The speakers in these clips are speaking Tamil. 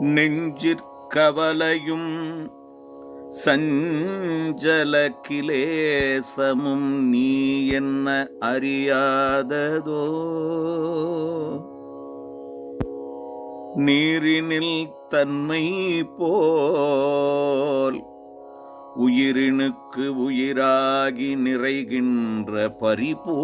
நெஞ்சிற்கவலையும் சஞ்சல கிலேசமும் நீ என்ன அறியாததோ? நீரினில் தன்மை போல் உயிரினுக்கு உயிராகி நிறைகின்ற பரிபூரணா.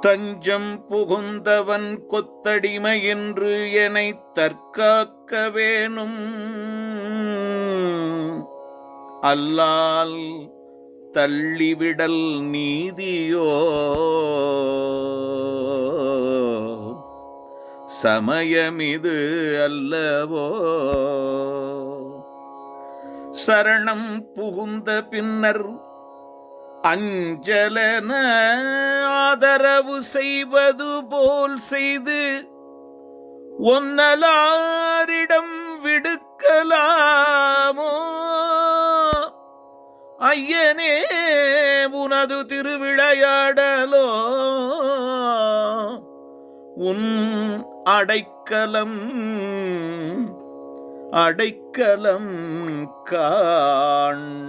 தஞ்சம் புகுந்தவன் கொத்தடிமை என்று என்னை தற்காக்க வேணும். அல்லால் தள்ளிவிடல் நீதியோ? சமயமிது அல்லவோ? சரணம் புகுந்த பின்னர் அஞ்சலன ஆதரவு செய்வது போல் செய்து ஒன்னலாரிடம் விடுக்கலாமோ? ஐயனே உனது திருவிளையாடலோ? உன் அடைக்கலம் அடைக்கலம் காண்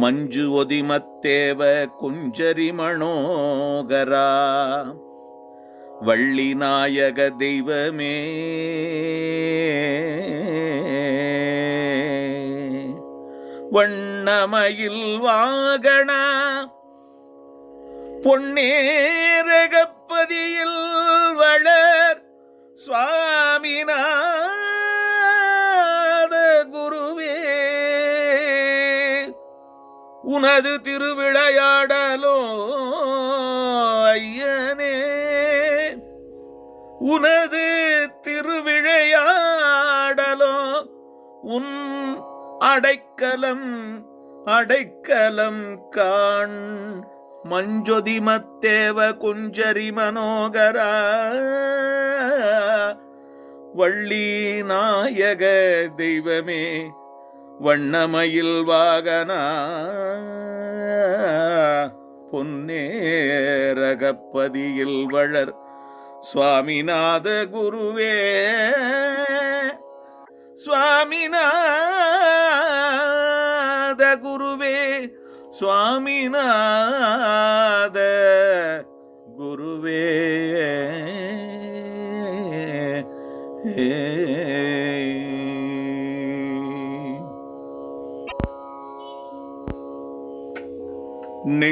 மஞ்சு ஒதிமத்தேவ குஞ்சரி மணோகரா வள்ளி நாயக தெய்வமே. வண்ணமயில் வாகன. பொன்னேரகப்பதியில் வளர் சுவாமினா. உனது திருவிளையாடலோ ஐயனே உனது திருவிழையாடலோ உன் அடைக்கலம் அடைக்கலம் காண். மஞ்சொதிமத்தேவ குஞ்சரி மனோகரா வள்ளி நாயக தெய்வமே. வண்ணமயில் வாகனா. பொன்னேரகப்பதியில் வளர் சுவாமிநாத குருவே. சுவாமிநாத குருவே சுவாமிநாத குருவே. ஏ Nem